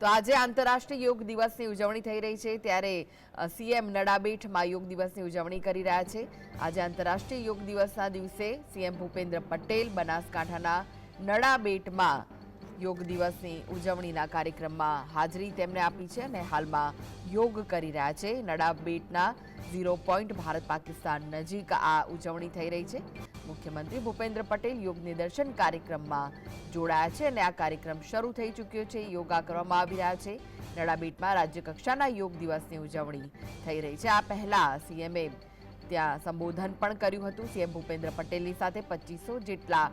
તો આજે આંતરરાષ્ટ્રીય યોગ દિવસની ઉજવણી થઈ રહી છે. ત્યારે સીએમ નડાબેટમાં યોગ દિવસની ઉજવણી કરી રહ્યા છે. આજે આંતરરાષ્ટ્રીય યોગ દિવસના દિવસે સીએમ ભૂપેન્દ્ર પટેલ બનાસકાંઠાના નડાબેટમાં યોગ દિવસની ઉજવણીના કાર્યક્રમમાં હાજરી તેમણે આપી છે અને હાલમાં યોગ કરી રહ્યા છે. નડાબેટના ઝીરો પોઈન્ટ ભારત પાકિસ્તાન નજીક આ ઉજવણી થઈ રહી છે. મુખ્યમંત્રી ભૂપેન્દ્ર પટેલ યોગ નિદર્શન કાર્યક્રમમાં જોડાયા છે અને આ કાર્યક્રમ શરૂ થઈ ચૂક્યો છે યોગા કરવામાં આવી રહ્યા છે નડાબેટમાં રાજ્ય કક્ષાના યોગ દિવસની ઉજવણી થઈ રહી છે આ પહેલા સીએમએ ત્યાં સંબોધન પણ કર્યું હતું સીએમ ભૂપેન્દ્ર પટેલની સાથે પચીસો જેટલા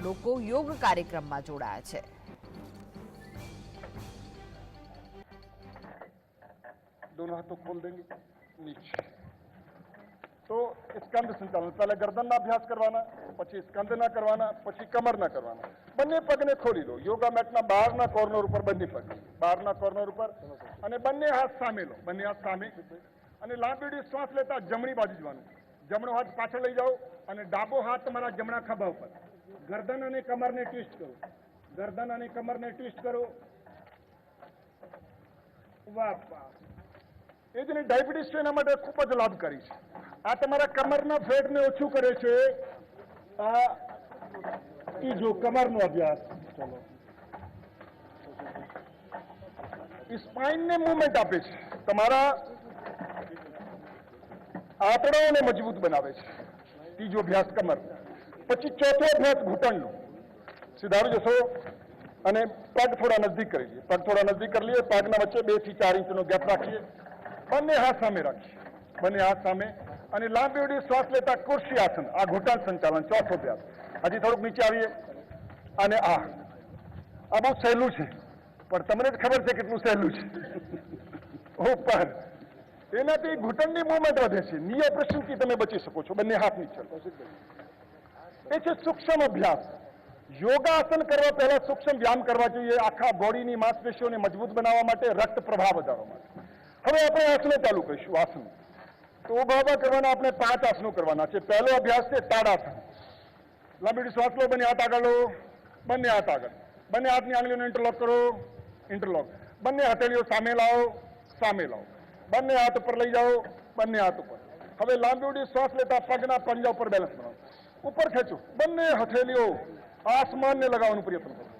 લોકો યોગ કાર્યક્રમમાં જોડાયા છે दोनों हाथों खोल देंगे नीचे તો સ્કંદ સંચાલન. પહેલાં ગરદનના અભ્યાસ કરવાના, પછી સ્કંદના કરવાના, પછી કમરના કરવાના. બંને પગને ખોલી લો યોગા મેટના બહારના કોર્નર ઉપર બંને પગ. બહારના કોર્નર ઉપર અને બંને હાથ સામે લો. બંને હાથ સામે. અને લાંબી શ્વાસ લેતા જમણી બાજુ જવાનું. જમણો હાથ પાછળ લઈ જાઓ અને ડાબો હાથ તમારા જમણા ખભા ઉપર. ગરદન અને કમરને ટ્વિસ્ટ કરો. ગરદન અને કમરને ટ્વિસ્ટ કરો. વાહ વાહ. એ જ નહીં ડાયાબિટીસ છે એના માટે ખૂબ જ લાભકારી છે. આ તમારા કમરના ફેટને ઓછું કરે છે. આ જો કમરનો અભ્યાસ. ચલો. સ્પાઇનને મૂવમેન્ટ આપે છે. તમારા આંતરડાઓને મજબૂત બનાવે છે. ત્રીજો અભ્યાસ કમર. પછી ચોથો અભ્યાસ ઘૂંટણનો. સીધારું જશો. અને પગ થોડા નજદીક કરી લઈએ. પગ થોડા નજદીક કરી લઈએ. પગના વચ્ચે બેથી ચાર ઇંચનો ગેપ રાખીએ. બંને હાથ સામે રાખીએ. બંને હાથ સામે અને લાંબી ઉડી શ્વાસ લેતા કુર્સી આસન. આ ઘૂંટણ સંચાલન, ચોથો અભ્યાસ. હજી થોડુંક નીચે આવીએ. અને આ. આ બહુ સહેલું છે. પણ તમને જ ખબર છે કેટલું સહેલું છે. ઉપર. એનાથી ઘૂંટણની મુવમેન્ટ વધે છે. ની ઓપરેશનથી તમે બચી શકો છો. બંને હાથ નીચે. એ છે સૂક્ષ્મ અભ્યાસ. યોગાસન કરવા પહેલા સૂક્ષ્મ વ્યાયામ કરવા જોઈએ. આખા બોડીની માંસપેશીઓને મજબૂત બનાવવા માટે રક્ત પ્રવાહ વધારવા માટે. હવે આપણે આસનો ચાલુ કરીશું આસન તો ઊભા કરવાના આપણે પાંચ આસનો કરવાના છે. પહેલો અભ્યાસ છે તાડાસન લાંબી શ્વાસ લો, બંને હાથ આગળ લો. બંને હાથ આગળ. બંને હાથની આંગળીઓને ઇન્ટરલોક કરો. ઇન્ટરલોક બંને હથેળીઓ સામે લાવો સામે લાવો. બંને હાથ ઉપર લઈ જાઓ, બંને હાથ ઉપર. હવે લાંબી ઉડી શ્વાસ લેતા પગના પંજા ઉપર બેલેન્સ બનાવો. ઉપર ખેંચો. બંને હથેલીઓ આસમાનને લગાવવાનો પ્રયત્ન કરો.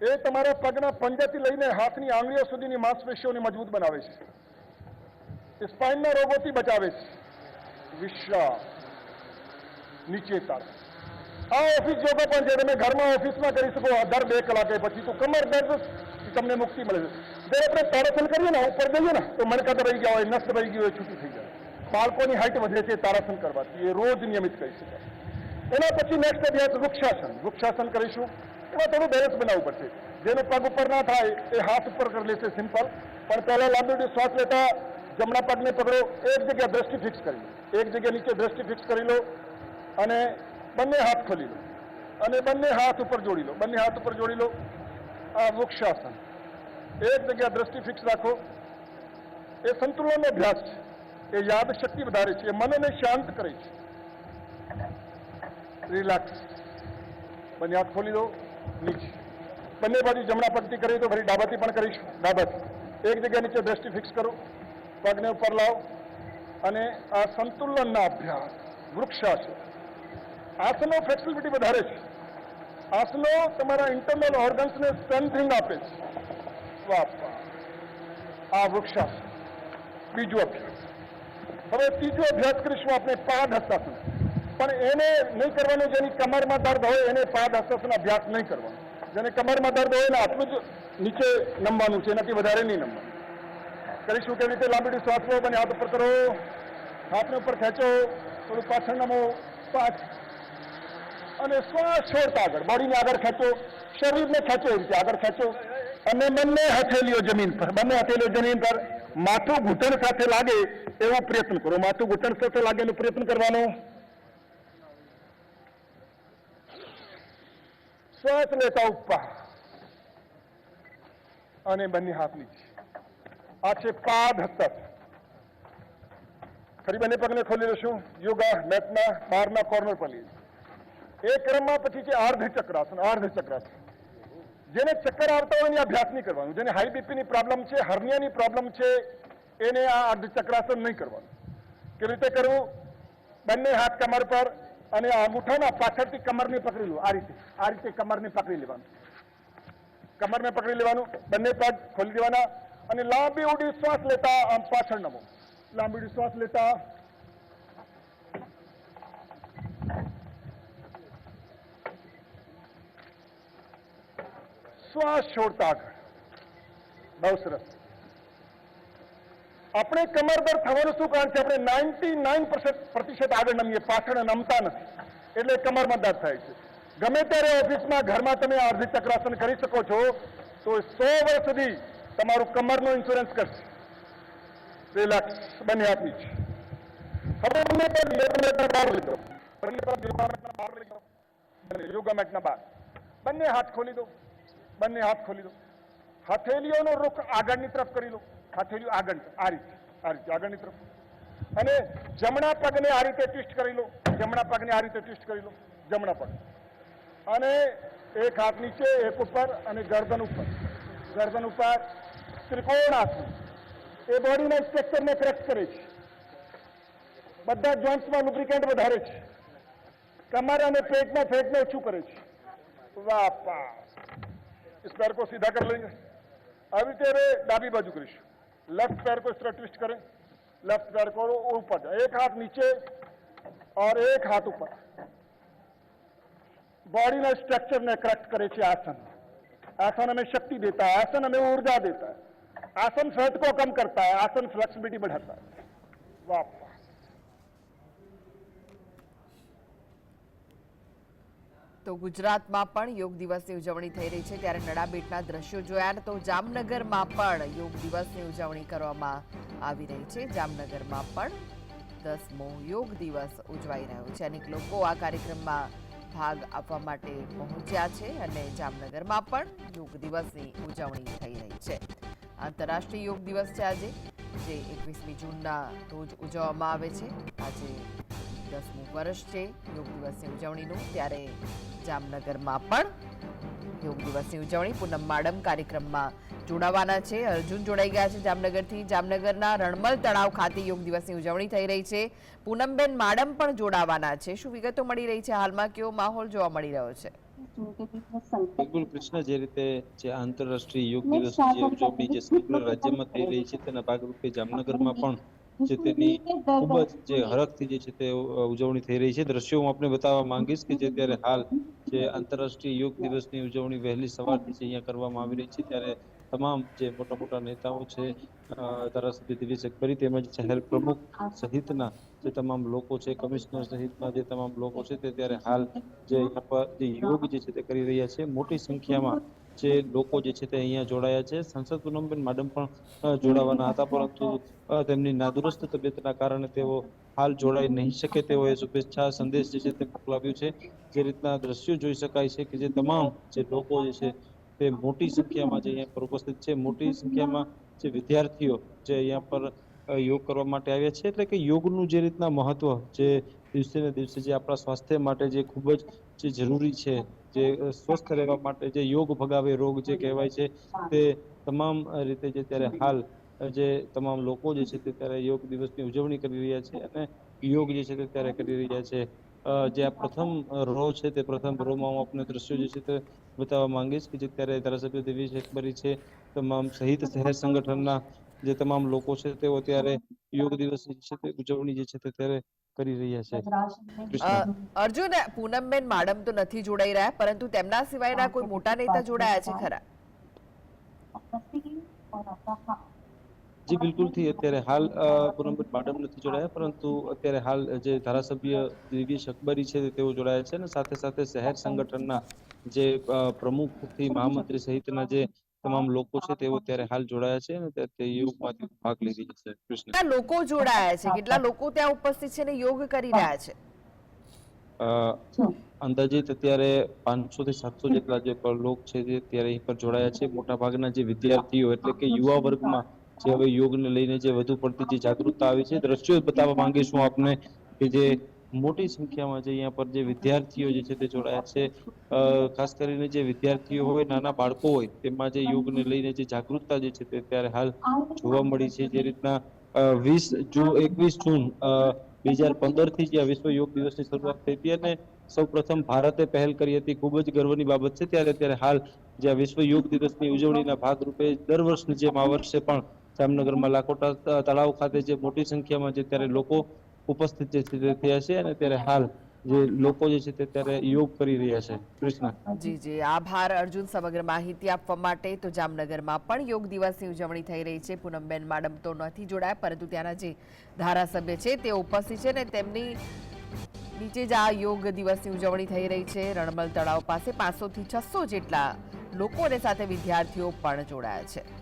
એ તમારા પગના પંજાથી લઈને હાથની આંગળીઓ સુધીની માંસપેશીઓને મજબૂત બનાવે છે. સ્પાઇનના રોગોથી બચાવે છે. વિશ્વા નીચે તાળ આ ઓફિસ જોગો પણ છે, તમે ઘરમાં ઓફિસમાં કરી શકો દર બે કલાકે પછી તો કમર દર્દ તમને મુક્તિ મળે છે. જ્યારે આપણે તારાસન કરીએ ને, ઉપર જઈએ ને, તો મણકા રહી ગયા હોય, નસ રહી ગયો હોય, છૂટી થઈ જાય. બાળકોની હાઇટ વધે છે તારાસન કરવાથી, એ રોજ નિયમિત કરી શકાય. એના પછી નેક્સ્ટ અભ્યાસ વૃક્ષાસન. વૃક્ષાસન કરીશું. એમાં થોડું બેલેન્સ બનાવવું પડશે. જેનો પગ ઉપર ના થાય એ હાથ ઉપર કરી લેશે સિમ્પલ પણ પહેલાં લાંબી શ્વાસ લેતા જમણા પગને પકડો, એક જગ્યા દ્રષ્ટિ ફિક્સ કરી લો. એક જગ્યા નીચે દ્રષ્ટિ ફિક્સ કરી લો અને બંને હાથ ખોલી લો. અને બંને હાથ ઉપર જોડી લો. બંને હાથ ઉપર જોડી લો. આ વૃક્ષાસન. એક જગ્યા દ્રષ્ટિ ફિક્સ રાખો. એ સંતુલનનો અભ્યાસ છે. એ યાદ શક્તિ વધારે છે. એ મનને શાંત કરે છે. રિલેક્સ બંને હાથ ખોલી દો. નીચે બંને બાજુ જમણા પગથી કરીએ તો ફરી ડાબાથી પણ કરીશું. ડાબાથી. એક જગ્યા નીચે દ્રષ્ટિ ફિક્સ કરો. પગને ઉપર લાવો. અને આ સંતુલનના અભ્યાસ વૃક્ષાસન આસનો ફ્લેક્સિબિલિટી વધારે છે. આસનો તમારા ઇન્ટરનલ ઓર્ગન્સને સ્ટ્રેન્થિંગ આપે છે. આ વૃક્ષાસન બીજો અભ્યાસ. હવે ત્રીજો અભ્યાસ કરીશું આપણે પાદ હસ્તાસન પણ એને નહીં કરવાનું, જેની કમરમાં દર્દ હોય, એને પાદ હસ્તાસન અભ્યાસ નહીં કરવાનો. જેને કમરમાં દર્દ હોય, એને આટલું જ નીચે નમવાનું છે, એનાથી વધારે નહીં નમવાનું. કરીશું કેવી રીતે? લાંબી શ્વાસ લો અને હાથ ઉપર કરો. હાથને ઉપર ખેંચો. થોડું પાછળ નમો. પાંચ. અને શ્વાસ છોડતા આગળ. બોડીને આગળ ખેંચો. શરીરને ખેંચો એ રીતે આગળ ખેંચો. અને બંને હથેલીઓ જમીન પર, બંને હથેલીઓ જમીન પર. માથું ઘૂંટણ સાથે લાગે એવો પ્રયત્ન કરો. માથું ઘૂંટણ સાથે લાગે એનો પ્રયત્ન કરવાનો. નેતા ઉપર. અને બંને હાથ નીચે આ છે પાદ હસ્તક ફરી બંને પગને ખોલી લેશું. યોગા મેટના બહારના કોર્નર પર લઈએ એ ક્રમમાં પછી છે અર્ધ ચક્રાસન અર્ધ ચક્રાસન. જેને ચક્કર આવતા હોય એની અભ્યાસ નહીં કરવાનું. જેને હાઈ બીપીની પ્રોબ્લેમ છે હર્નિયાની પ્રોબ્લેમ છે, એને આ અર્ધ ચક્રાસન નહીં કરવાનું. કેવી રીતે કરવું? બંને હાથ કમર પર અને અંગૂઠાના પાછળથી કમરને પકડી લો. આ રીતે. આ રીતે કમરને પકડી લેવાનું. કમરને પકડી લેવાનું. બંને પગ ખોલી દેવાના. અને લાંબી ઉડી શ્વાસ લેતા આમ પાછળ નમો. લાંબી ઉડી શ્વાસ લેતા. શ્વાસ છોડતા આગળ. બહુ સરસ. આપણે કમર પર થવાનું શું કારણ છે? આપણે નાઇન્ટી નાઇન પ્રતિશત આગળ નમીએ, પાછળ નમતા નથી. એટલે કમરમાં દર્દ થાય છે. ગમે ત્યારે ઓફિસમાં, ઘરમાં તમે અર્ધિક ચક્રાસન કરી શકો છો, તો સો વર્ષ સુધી તમારું કમરનો ઇન્સ્યોરન્સ કરશે. રિલેક્સ બંને આપી છે હવે યોગામેટના બહાર લઈ દો બહાર લઈ દો યોગામેટના બહાર બંને હાથ ખોલી દો. બંને હાથ ખોલી દો. હથેલીઓનો રૂખ આગળની તરફ કરી લો. હથેળીઓ આગળ, આ રીતે આ રીતે, આગળની તરફ. અને જમણા પગને આ રીતે ટ્વિસ્ટ કરી લો, જમણા પગને આ રીતે ટ્વિસ્ટ કરી લો, જમણા પગ. અને એક હાથ નીચે, એક ઉપર અને ગરદન ઉપર. ગરદન ઉપર ત્રિકોણ આસન એ બોડીના સ્ટ્રક્ચરને ક્રેક કરે છે. બધા જોઈન્ટ્સમાં લુબ્રિકેન્ટ વધારે છે. કમર અને પેટમાં ફેટને ઓછું કરે છે. વાપા इस पैर को सीधा कर लेंगे अभी तेरे डाबी बाजू करीश लेफ्ट पैर को इस तरह ट्विस्ट करें लेफ्ट पैर को ऊपर जाए एक हाथ नीचे और एक हाथ ऊपर बॉडी में स्ट्रक्चर ने करेक्ट करे છે आसन आसन हमें शक्ति देता है आसन हमें ऊर्जा देता है आसन फैट को कम करता है आसन फ्लेक्सिबिलिटी बढ़ाता है वाह તો ગુજરાતમાં પણ યોગ દિવસની ઉજવણી થઈ રહી છે. ત્યારે નડાબેટના દ્રશ્યો જોયા તો જામનગરમાં પણ યોગ દિવસની ઉજવણી કરવામાં આવી રહી છે. જામનગરમાં પણ દસમો યોગ દિવસ ઉજવાઈ રહ્યો છે. અનેક લોકો આ કાર્યક્રમમાં ભાગ આપવા માટે પહોંચ્યા છે અને જામનગરમાં પણ યોગ દિવસની ઉજવણી થઈ રહી છે. આંતરરાષ્ટ્રીય યોગ દિવસ છે આજે, જે એકવીસમી જૂનના રોજ ઉજવવામાં આવે છે. આજે દસમું વર્ષ છે. યોગ દિવસની ઉજવણીનું. ત્યારે જામનગરમાં પણ યોગ દિવસની ઉજવણી પૂનમ માડમ કાર્યક્રમમાં જોડાવાના છે. અર્જુન જોડાઈ ગયા છે જામનગરથી. જામનગરના રણમલ તળાવ ખાતે યોગ દિવસની ઉજવણી થઈ રહી છે. પૂનમબેન માડમ પણ જોડાવાના છે. શું વિગતો મળી રહી છે? હાલમાં કેવો માહોલ જોવા મળી રહ્યો છે? બિલકુલ કૃષ્ણ જે રીતે જે આંતરરાષ્ટ્રીય યોગ દિવસ જે ઉજવણી જે સમગ્ર રાજ્યમાં થઈ રહી છે તેના ભાગરૂપે જામનગરમાં પણ જે તેની ખૂબ જ જે હરખથી જે છે તે ઉજવણી થઈ રહી છે. દ્રશ્યો હું આપને બતાવવા માંગીશ કે જે અત્યારે હાલ જે આંતરરાષ્ટ્રીય યોગ દિવસની ઉજવણી વહેલી સવારથી જે અહીંયા કરવામાં આવી રહી છે. ત્યારે તમામ જે મોટા મોટા નેતાઓ છે ધારાસભ્ય દિલીપ અકબરી તેમજ શહેર પ્રમુખ સહિતના જે તમામ લોકો છે કમિશનર સહિતના જે તમામ લોકો છે તે ત્યારે હાલ જે અહીંયા પર જે યોગ જે છે તે કરી રહ્યા છે. મોટી સંખ્યામાં જે લોકો જે છે તે અહીંયા જોડાયા છે. સાંસદ પૂનમબેન માડમ પણ જોડાવાના હતા, પરંતુ તેમની નાદુરસ્ત તબિયતના કારણે તેઓ હાલ જોડાઈ નહીં શકે તેઓએ શુભેચ્છા, સંદેશ જે છે તે મોકલાવ્યો છે. જે રીતના દ્રશ્યો જોઈ શકાય છે કે જે તમામ જે લોકો જે છે તે મોટી સંખ્યામાં જે અહીંયા પર ઉપસ્થિત છે, મોટી સંખ્યામાં જે વિદ્યાર્થીઓ જે અહીંયા પર યોગ કરવા માટે આવ્યા છે. એટલે કે યોગનું જે રીતના મહત્વ જે દિવસે ને દિવસે જે આપણા સ્વાસ્થ્ય માટે જે ખૂબ જ જે જરૂરી છે જે સ્વસ્થ રહેવા માટે જે યોગ ભગાવે રોગ જે કહેવાય છે, તે તમામ રીતે જે ત્યારે હાલ જે તમામ લોકો જે છે તે ત્યારે યોગ દિવસની ઉજવણી કરી રહ્યા છે અને યોગ જે છે તે ત્યારે કરી રહ્યા છે. જે આ પ્રથમ રો છે તે પ્રથમ રોમાં હું આપને દ્રશ્યો જે છે તે બતાવવા માંગીશ કે જે ત્યારે ધારાસભ્ય દેવી અકબરી છે, તમામ સહિત શહેર સંગઠનના જે તમામ લોકો છે તેઓ ત્યારે યોગ દિવસની છે તે ઉજવણી જે છે તે ત્યારે કરી રહ્યા છે. અર્જુન પૂનમબેન માડમ તો નથી જોડાઈ રહ્યા પરંતુ તેમના સિવાયના કોઈ મોટા નેતા જોડાયા છે ખરા? જી બિલકુલથી અત્યારે હાલ પૂનમબેન માડમ નથી જોડાયા પરંતુ અત્યારે હાલ જે ધારાસભ્ય દિવ્યેશ અકબરી છે તેઓ જોડાયા છે અને સાથે સાથે શહેર સંગઠનના જે પ્રમુખથી મહામંત્રી સહિતના જે તમામ લોકો છે તેઓ ત્યારે હાલ જોડાયા છે અને તે- યોગમાંથી ભાગ લઈ રહ્યા છે કૃષ્ણ. કેટલા લોકો જોડાયા છે? કેટલા લોકો ત્યાં ઉપસ્થિત છે અને યોગ કરી રહ્યા છે? અંદાજિત અત્યારે પાંચસો થી સાતસો જેટલા જે લોક છે જે અત્યારે અહીં પર જોડાયા છે. મોટા ભાગના જે વિદ્યાર્થીઓ એટલે કે યુવા વર્ગમાં જે હવે યોગને લઈને જે વધુ પડતી જે જાગૃતતા આવી છે દ્રશ્યો બતાવવા માંગીશું આપને કે જે મોટી સંખ્યામાં જે અહીંયા પર જે વિદ્યાર્થીઓ જે છે તે જોડાયા છે. ખાસ કરીને જે વિદ્યાર્થીઓ હોય, નાના બાળકો હોય, તેમાં જે યોગને લઈને જે જાગૃતતા જે છે તે અત્યારે હાલ જોવા મળી છે. જે રીતના વીસ જૂન એકવીસ જૂન બે હજાર પંદરથી જે વિશ્વ યોગ દિવસની શરૂઆત થઈ હતી અને સૌ પ્રથમ ભારતે પહેલ કરી હતી. ખૂબ જ ગર્વની બાબત છે. ત્યારે અત્યારે હાલ જે વિશ્વ યોગ દિવસની ઉજવણીના ભાગરૂપે દર વર્ષની જેમ આ વર્ષે પણ જામનગરમાં લાખોટા તળાવ ખાતે જે મોટી સંખ્યામાં જે ત્યારે લોકો ઉપસ્થિત જે છે થયા છે અને ત્યારે હાલ જે લોકો જે છે તે ત્યારે યોગ કરી રહ્યા છે કૃષ્ણ જી જી. આભાર અર્જુન સમગ્ર માહિતી આપવા માટે. તો જામનગરમાં પણ યોગ દિવસની ઉજવણી થઈ રહી છે. પૂનમબેન માડમ તો નથી જોડાયા, પરંતુ ત્યાંના જે ધારાસભ્ય છે તે ઉપસ્થિત છે ને તેમની નીચે જ આ યોગ દિવસની ઉજવણી થઈ રહી છે. રણમલ તળાવ પાસે પાંચસો થી છસો જેટલા લોકો અને સાથે વિદ્યાર્થીઓ પણ જોડાયા છે.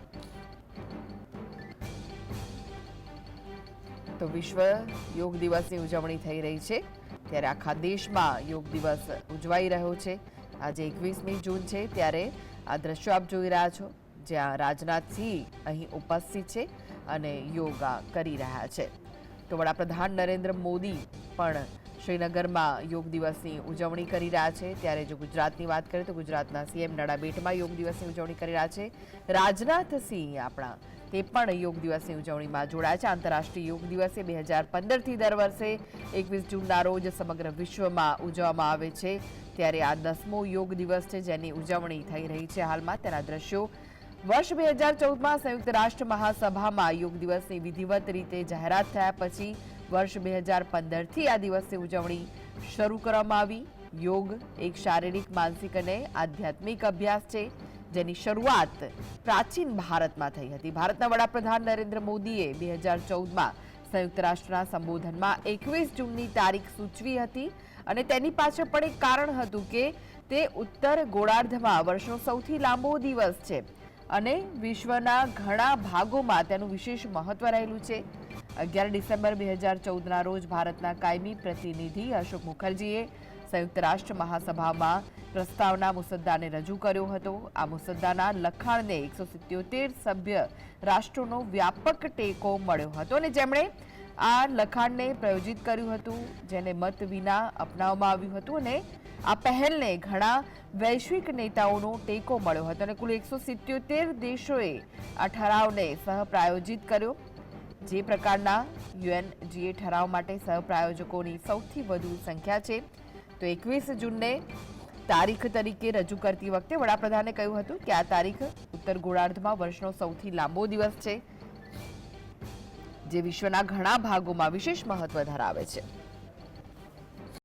તો વિશ્વ યોગ દિવસની ઉજવણી થઈ રહી છે. ત્યારે આખા દેશમાં યોગ દિવસ ઉજવાઈ રહ્યો છે. આજે એકવીસમી જૂન છે, ત્યારે આ દ્રશ્યો આપ જોઈ રહ્યા છો. જ્યાં રાજનાથસિંહ અહીં ઉપસ્થિત છે અને યોગા કરી રહ્યા છે. તો વડાપ્રધાન નરેન્દ્ર મોદી પણ શ્રીનગરમાં યોગ દિવસની ઉજવણી કરી રહ્યા છે. ત્યારે જો ગુજરાતની વાત કરીએ તો ગુજરાતના સીએમ નડાબેટમાં યોગ દિવસની ઉજવણી કરી રહ્યા છે. રાજનાથસિંહ આપણા તે પણ યોગ દિવસની ઉજવણીમાં જોડાયા છે. આંતરરાષ્ટ્રીય યોગ દિવસે બે હજાર પંદરથી દર વર્ષે એકવીસ જૂનના રોજ સમગ્ર વિશ્વમાં ઉજવવામાં આવે છે. ત્યારે આ દસમો યોગ દિવસ છે જેની ઉજવણી થઈ રહી છે હાલમાં. તેના દ્રશ્યો વર્ષ બે હજાર ચૌદમાં સંયુક્ત રાષ્ટ્ર મહાસભામાં યોગ દિવસની વિધિવત રીતે જાહેરાત થયા પછી વર્ષ બે હજાર પંદરથી આ દિવસની ઉજવણી શરૂ કરવામાં આવી. યોગ એક શારીરિક, માનસિક અને આધ્યાત્મિક અભ્યાસ છે. જેની શરૂઆત પ્રાચીન ભારતમાં થઈ હતી. ભારતના વડાપ્રધાન નરેન્દ્ર મોદીએ બે હજાર ચૌદમાં સંયુક્ત રાષ્ટ્રના સંબોધનમાં એકવીસ જૂનની તારીખ સૂચવી હતી અને તેની પાછળ પણ એક કારણ હતું કે તે ઉત્તર ગોળાર્ધમાં વર્ષનો સૌથી લાંબો દિવસ છે અને વિશ્વના ઘણા ભાગોમાં તેનું વિશેષ મહત્વ રહેલું છે. અગિયાર ડિસેમ્બર બે હજાર ચૌદના રોજ ભારતના કાયમી પ્રતિનિધિ અશોક મુખર્જીએ સંયુક્ત રાષ્ટ્ર મહાસભામાં પ્રસ્તાવના મુસદ્દાને રજૂ કર્યો હતો. આ મુસદ્દાના લખાણને એકસો સિત્યોતેર સભ્ય રાષ્ટ્રોનો વ્યાપક ટેકો મળ્યો હતો અને જેમણે આ લખાણને પ્રયોજિત કર્યું હતું, જેને મત વિના અપનાવવામાં આવ્યું હતું અને આ પહેલને ઘણા વૈશ્વિક નેતાઓનો ટેકો મળ્યો હતો અને કુલ એકસો સિત્યોતેર દેશોએ આ ઠરાવને સહપ્રાયોજિત કર્યો. જે પ્રકારના યુએનજીએ ઠરાવ માટે સહપ્રાયોજકોની સૌથી વધુ સંખ્યા છે તો એકવીસ જૂનને તારીખ તરીકે રજૂ કરતી વખતે વડાપ્રધાને કહ્યું હતું કે આ તારીખ ઉત્તર ગોળાર્ધમાં વર્ષનો સૌથી લાંબો દિવસ છે, જે વિશ્વના ઘણા ભાગોમાં વિશેષ મહત્વ ધરાવે છે.